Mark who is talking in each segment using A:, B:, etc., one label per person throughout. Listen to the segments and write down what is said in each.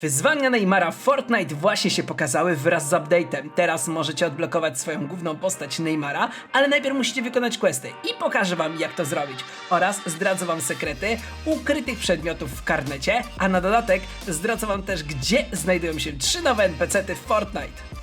A: Wyzwania Neymara w Fortnite właśnie się pokazały wraz z update'em. Teraz możecie odblokować swoją główną postać Neymara, ale najpierw musicie wykonać questy i pokażę wam jak to zrobić. Oraz zdradzę wam sekrety ukrytych przedmiotów w karnecie, a na dodatek zdradzę wam też gdzie znajdują się trzy nowe NPC-ty w Fortnite.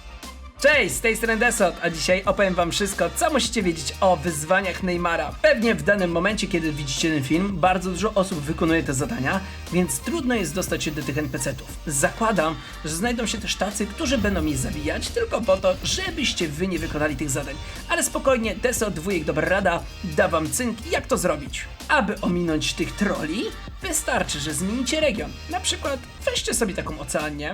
A: Cześć, z tej strony Desot, a dzisiaj opowiem wam wszystko, co musicie wiedzieć o wyzwaniach Neymara. Pewnie w danym momencie, kiedy widzicie ten film, bardzo dużo osób wykonuje te zadania, więc trudno jest dostać się do tych NPC-ów. Zakładam, że znajdą się też tacy, którzy będą je zabijać tylko po to, żebyście wy nie wykonali tych zadań. Ale spokojnie, Desot, dwójek dobra rada, da wam cynk, jak to zrobić. Aby ominąć tych troli, wystarczy, że zmienicie region. Na przykład weźcie sobie taką oceanię,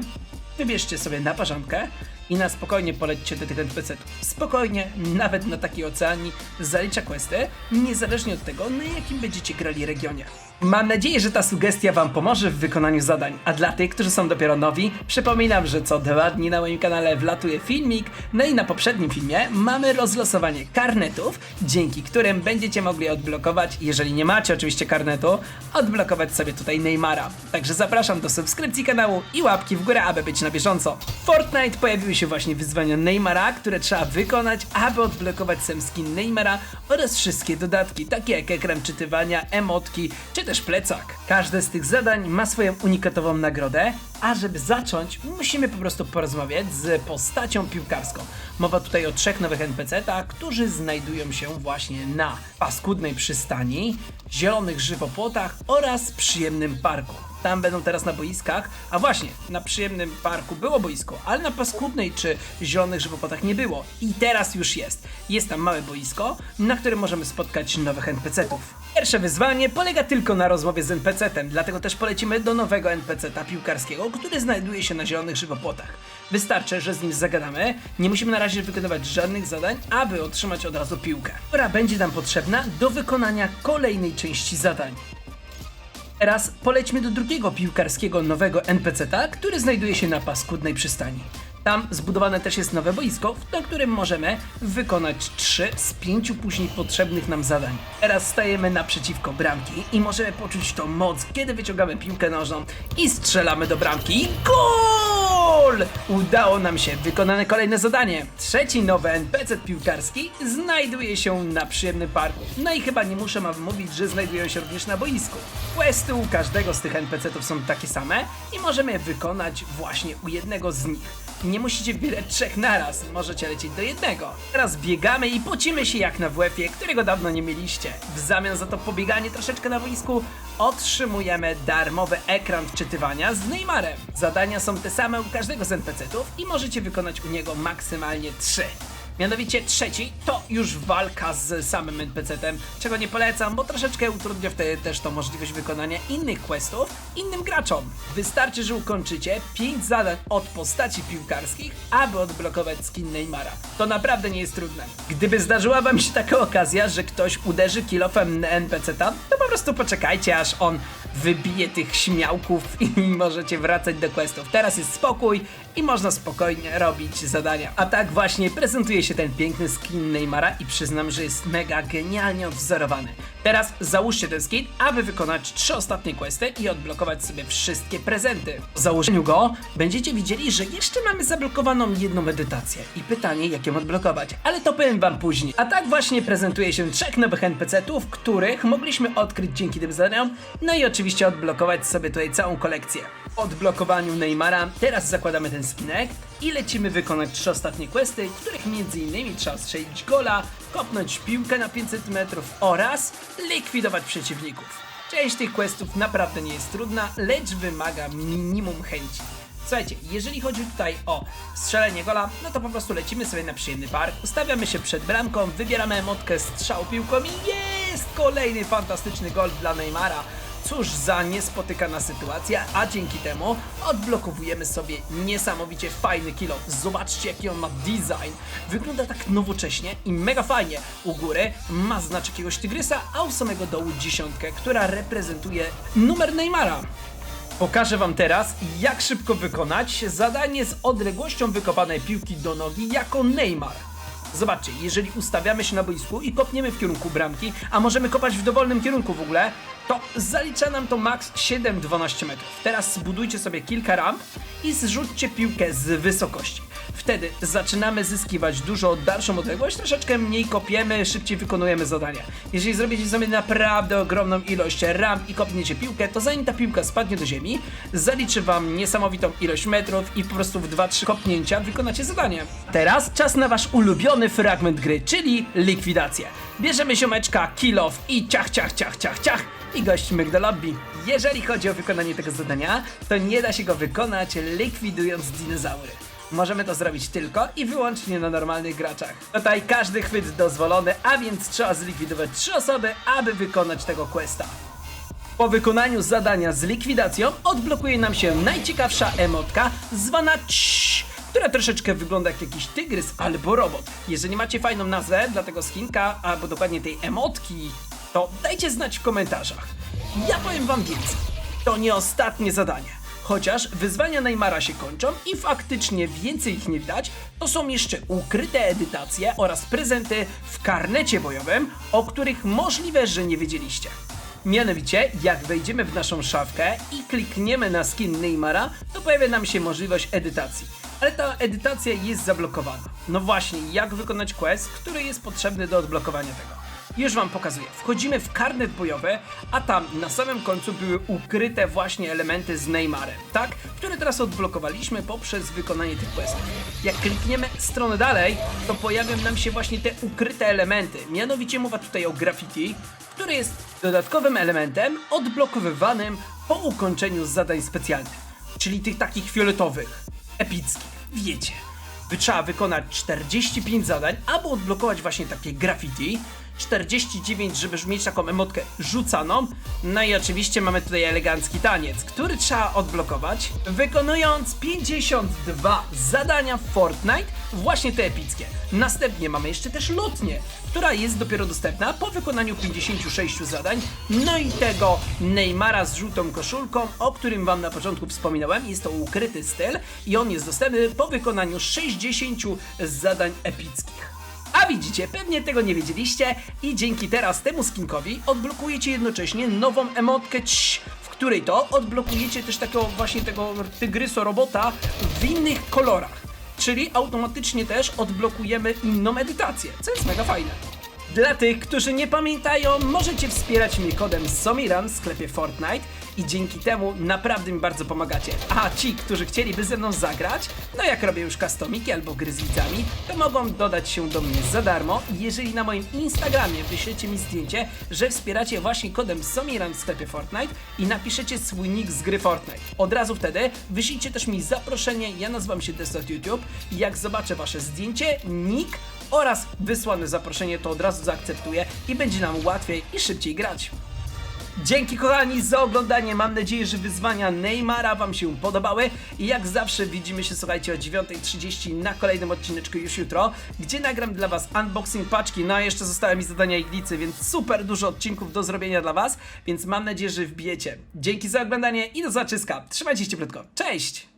A: Wybierzcie sobie naparzankę i na spokojnie polećcie do tych NPC-ów. Spokojnie, nawet na takiej oceanii zalicza questy, niezależnie od tego, na jakim będziecie grali regionie. Mam nadzieję, że ta sugestia Wam pomoże w wykonaniu zadań, a dla tych, którzy są dopiero nowi, przypominam, że co dwa dni na moim kanale wlatuje filmik, no i na poprzednim filmie mamy rozlosowanie karnetów, dzięki którym będziecie mogli odblokować, jeżeli nie macie oczywiście karnetu, odblokować sobie tutaj Neymara. Także zapraszam do subskrypcji kanału i łapki w górę, aby być na bieżąco. W Fortnite pojawiły się właśnie wyzwania Neymara, które trzeba wykonać, aby odblokować sam skin Neymara oraz wszystkie dodatki, takie jak ekran czytywania, emotki, czy też plecak. Każde z tych zadań ma swoją unikatową nagrodę, a żeby zacząć, musimy po prostu porozmawiać z postacią piłkarską. Mowa tutaj o trzech nowych NPC-tach, którzy znajdują się właśnie na paskudnej przystani, zielonych żywopłotach oraz przyjemnym parku. Tam będą teraz na boiskach, a właśnie, na przyjemnym parku było boisko, ale na paskudnej czy zielonych żywopłotach nie było. I teraz już jest. Jest tam małe boisko, na którym możemy spotkać nowych NPC-ów. Pierwsze wyzwanie polega tylko na rozmowie z NPC-tem, dlatego też polecimy do nowego NPC-ta piłkarskiego, który znajduje się na zielonych żywopłotach. Wystarczy, że z nim zagadamy, nie musimy na razie wykonywać żadnych zadań, aby otrzymać od razu piłkę, która będzie nam potrzebna do wykonania kolejnej części zadań. Teraz polećmy do drugiego piłkarskiego nowego NPC-ta, który znajduje się na paskudnej przystani. Tam zbudowane też jest nowe boisko, na którym możemy wykonać trzy z pięciu później potrzebnych nam zadań. Teraz stajemy naprzeciwko bramki i możemy poczuć tą moc, kiedy wyciągamy piłkę nożną i strzelamy do bramki. I gol! Udało nam się, wykonane kolejne zadanie. Trzeci nowy NPC piłkarski znajduje się na przyjemnym parku. No i chyba nie muszę wam mówić, że znajdują się również na boisku. Questy u każdego z tych NPC-ów są takie same i możemy je wykonać właśnie u jednego z nich. Nie musicie wybierać trzech naraz, możecie lecieć do jednego. Teraz biegamy i pocimy się jak na WF-ie, którego dawno nie mieliście. W zamian za to pobieganie troszeczkę na boisku otrzymujemy darmowy ekran wczytywania z Neymarem. Zadania są te same u każdego z NPC-ów i możecie wykonać u niego maksymalnie trzy. Mianowicie trzeci to już walka z samym NPC-tem, czego nie polecam, bo troszeczkę utrudnia wtedy też to możliwość wykonania innych questów innym graczom. Wystarczy, że ukończycie 5 zadań od postaci piłkarskich, aby odblokować skin Neymara. To naprawdę nie jest trudne. Gdyby zdarzyła wam się taka okazja, że ktoś uderzy kilofem NPC-ta, to po prostu poczekajcie, aż on wybije tych śmiałków i możecie wracać do questów. Teraz jest spokój i można spokojnie robić zadania. A tak właśnie prezentuje się ten piękny skin Neymara i przyznam, że jest mega genialnie odwzorowany. Teraz załóżcie ten skin, aby wykonać trzy ostatnie questy i odblokować sobie wszystkie prezenty. Po założeniu go będziecie widzieli, że jeszcze mamy zablokowaną jedną medytację i pytanie, jak ją odblokować, ale to powiem wam później. A tak właśnie prezentuje się trzech nowych NPC-ów, których mogliśmy odkryć dzięki tym zadaniom, no i oczywiście odblokować sobie tutaj całą kolekcję. Odblokowaniu Neymara teraz zakładamy ten skinek i lecimy wykonać trzy ostatnie questy, których m.in. trzeba strzelić gola, kopnąć piłkę na 5 cm oraz likwidować przeciwników. Część tych questów naprawdę nie jest trudna, lecz wymaga minimum chęci. Słuchajcie, jeżeli chodzi tutaj o strzelenie gola, no to po prostu lecimy sobie na przyjemny park, ustawiamy się przed bramką, wybieramy emotkę strzał piłką i jest kolejny fantastyczny gol dla Neymara. Cóż za niespotykana sytuacja, a dzięki temu odblokowujemy sobie niesamowicie fajny kilo. Zobaczcie jaki on ma design. Wygląda tak nowocześnie i mega fajnie. U góry ma znak jakiegoś tygrysa, a u samego dołu dziesiątkę, która reprezentuje numer Neymara. Pokażę Wam teraz, jak szybko wykonać zadanie z odległością wykopanej piłki do nogi jako Neymar. Zobaczcie, jeżeli ustawiamy się na boisku i kopniemy w kierunku bramki, a możemy kopać w dowolnym kierunku w ogóle, to zalicza nam to max 7-12 metrów. Teraz zbudujcie sobie kilka ramp i zrzućcie piłkę z wysokości. Wtedy zaczynamy zyskiwać dużo dalszą odległość, troszeczkę mniej kopiemy, szybciej wykonujemy zadania. Jeżeli zrobicie sobie naprawdę ogromną ilość ramp i kopniecie piłkę, to zanim ta piłka spadnie do ziemi, zaliczy wam niesamowitą ilość metrów i po prostu w 2-3 kopnięcia wykonacie zadanie. Teraz czas na wasz ulubiony fragment gry, czyli likwidację. Bierzemy siomeczka, kill off i ciach, ciach, ciach, ciach, ciach i gość myk do lobby. Jeżeli chodzi o wykonanie tego zadania, to nie da się go wykonać likwidując dinozaury. Możemy to zrobić tylko i wyłącznie na normalnych graczach. Tutaj każdy chwyt dozwolony, a więc trzeba zlikwidować trzy osoby, aby wykonać tego questa. Po wykonaniu zadania z likwidacją odblokuje nam się najciekawsza emotka zwana Cii, która troszeczkę wygląda jak jakiś tygrys albo robot. Jeżeli macie fajną nazwę dla tego skinka, albo dokładnie tej emotki, to dajcie znać w komentarzach. Ja powiem wam więcej. To nie ostatnie zadanie. Chociaż wyzwania Neymara się kończą i faktycznie więcej ich nie widać, to są jeszcze ukryte edytacje oraz prezenty w karnecie bojowym, o których możliwe, że nie wiedzieliście. Mianowicie, jak wejdziemy w naszą szafkę i klikniemy na skin Neymara, to pojawia nam się możliwość edytacji. Ale ta edytacja jest zablokowana. No właśnie, jak wykonać quest, który jest potrzebny do odblokowania tego. Już wam pokazuję. Wchodzimy w karnet bojowy, a tam na samym końcu były ukryte właśnie elementy z Neymarem, tak? Które teraz odblokowaliśmy poprzez wykonanie tych questów. Jak klikniemy stronę dalej, to pojawią nam się właśnie te ukryte elementy. Mianowicie mowa tutaj o graffiti, który jest dodatkowym elementem odblokowywanym po ukończeniu zadań specjalnych, czyli tych takich fioletowych, epickich, wiecie. By trzeba wykonać 45 zadań, aby odblokować właśnie takie graffiti. 49, żeby mieć taką emotkę rzucaną. No i oczywiście mamy tutaj elegancki taniec, który trzeba odblokować, wykonując 52 zadania w Fortnite, właśnie te epickie. Następnie mamy jeszcze też lotnię, która jest dopiero dostępna po wykonaniu 56 zadań. No i tego Neymara z żółtą koszulką, o którym wam na początku wspominałem. Jest to ukryty styl i on jest dostępny po wykonaniu 60 zadań epickich. A widzicie, pewnie tego nie wiedzieliście i dzięki teraz temu skinkowi odblokujecie jednocześnie nową emotkę w której to odblokujecie też takiego właśnie tego tygryso robota w innych kolorach. Czyli automatycznie też odblokujemy inną edytację, co jest mega fajne. Dla tych, którzy nie pamiętają, możecie wspierać mnie kodem SOMIRAN w sklepie Fortnite i dzięki temu naprawdę mi bardzo pomagacie. A ci, którzy chcieliby ze mną zagrać, no jak robię już customiki albo gry z widzami, to mogą dodać się do mnie za darmo, jeżeli na moim Instagramie wyślecie mi zdjęcie, że wspieracie właśnie kodem SOMIRAN w sklepie Fortnite i napiszecie swój nick z gry Fortnite. Od razu wtedy wyślijcie też mi zaproszenie, ja nazywam się Desert YouTube i jak zobaczę wasze zdjęcie, nick oraz wysłane zaproszenie, to od razu zaakceptuję i będzie nam łatwiej i szybciej grać. Dzięki kochani za oglądanie. Mam nadzieję, że wyzwania Neymara Wam się podobały. I jak zawsze widzimy się, słuchajcie, o 9.30 na kolejnym odcineczku już jutro, gdzie nagram dla Was unboxing paczki. No a jeszcze zostały mi zadania iglicy, więc super dużo odcinków do zrobienia dla Was. Więc mam nadzieję, że wbijecie. Dzięki za oglądanie i do zaczyska. Trzymajcie się cieplutko. Cześć!